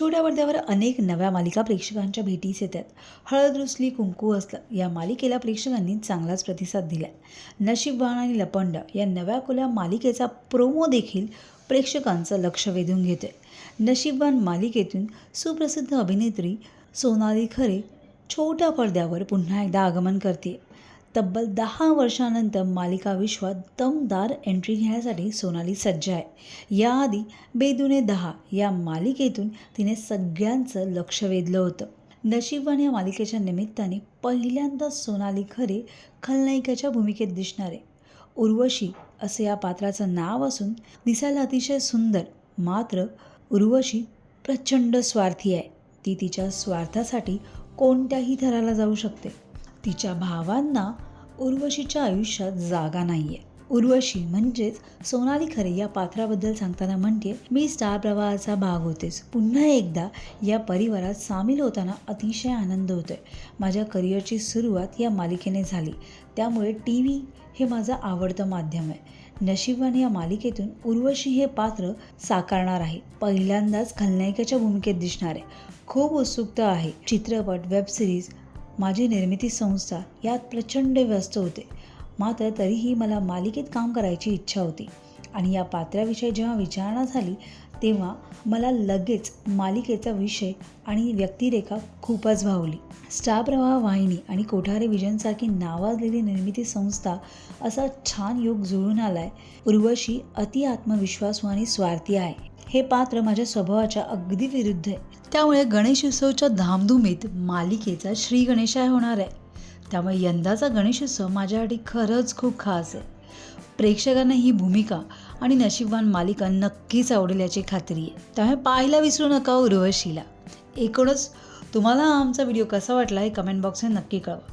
छोट्या पडद्यावर अनेक नव्या मालिका प्रेक्षकांच्या भेटीस येतात. हळद रुसली कुंकू असलं या मालिकेला प्रेक्षकांनी चांगलाच प्रतिसाद दिला नशीबवान आणि लपंड या नव्या खुल्या मालिकेचा प्रोमो देखील प्रेक्षकांचं लक्ष वेधून घेतोय. नशीबवान मालिकेतून सुप्रसिद्ध अभिनेत्री सोनाली खरे छोट्या पडद्यावर पुन्हा एकदा आगमन करते तब्बल दहा वर्षानंतर मालिका विश्वात दमदार एंट्री घेण्यासाठी सोनाली सज्ज आहे. याआधी बेदुने दहा या मालिकेतून तिने सगळ्यांचं लक्ष वेधलं होतं. नशिबवान या मालिकेच्या निमित्ताने पहिल्यांदा सोनाली खरे खलनायिकाच्या भूमिकेत दिसणार. आहे उर्वशी असे या पात्राचं नाव असून दिसायला अतिशय सुंदर मात्र उर्वशी प्रचंड स्वार्थी आहे. ती तिच्या स्वार्थासाठी कोणत्याही थराला जाऊ शकते. तिच्या भावांना उर्वशीच्या आयुष्यात जागा नाही आहे उर्वशी म्हणजेच सोनाली खरे या पात्राबद्दल सांगताना म्हणते मी स्टार प्रवाहाचा भाग होतेच. पुन्हा एकदा या परिवारात सामील होताना अतिशय आनंद होतोय. माझ्या करिअरची सुरुवात या मालिकेने झाली. त्यामुळे टी व्ही हे माझं आवडतं माध्यम आहे. नशिबाने या मालिकेतून उर्वशी हे पात्र साकारणार आहे. पहिल्यांदाच खलनायकाच्या भूमिकेत दिसणार. आहे खूप उत्सुकता आहे. चित्रपट वेब सिरीज माझी निर्मिती संस्था यात प्रचंड व्यस्त होते. मात्र तरीही मला मालिकेत काम करायची इच्छा होती. आणि या पात्राविषयी जेव्हा विचारणा झाली तेव्हा मला लगेच मालिकेचा विषय आणि व्यक्तिरेखा खूपच भावली. स्टार प्रवाह वाहिनी आणि कोठारे विजनसारखी नावाजलेली निर्मिती संस्था असा छान योग जुळून आलाय. उर्वशी अति आत्मविश्वासू आणि स्वार्थी आहे. हे पात्र माझ्या स्वभावाच्या अगदी विरुद्ध आहे. त्यामुळे गणेश उत्सवच्या धामधुमीत मालिकेचा श्री गणेशाय होणार आहे. त्यामुळे यंदाचा गणेशोत्सव माझ्यासाठी खरंच खूप खास आहे. प्रेक्षकांना ही भूमिका आणि नशीबवान मालिका नक्कीच आवडेल याची खात्री आहे. त्यामुळे पाहायला विसरू नका उर्वशीला. एकूणच तुम्हाला आमचा व्हिडिओ कसा वाटला हे कमेंट बॉक्समध्ये नक्की कळवा.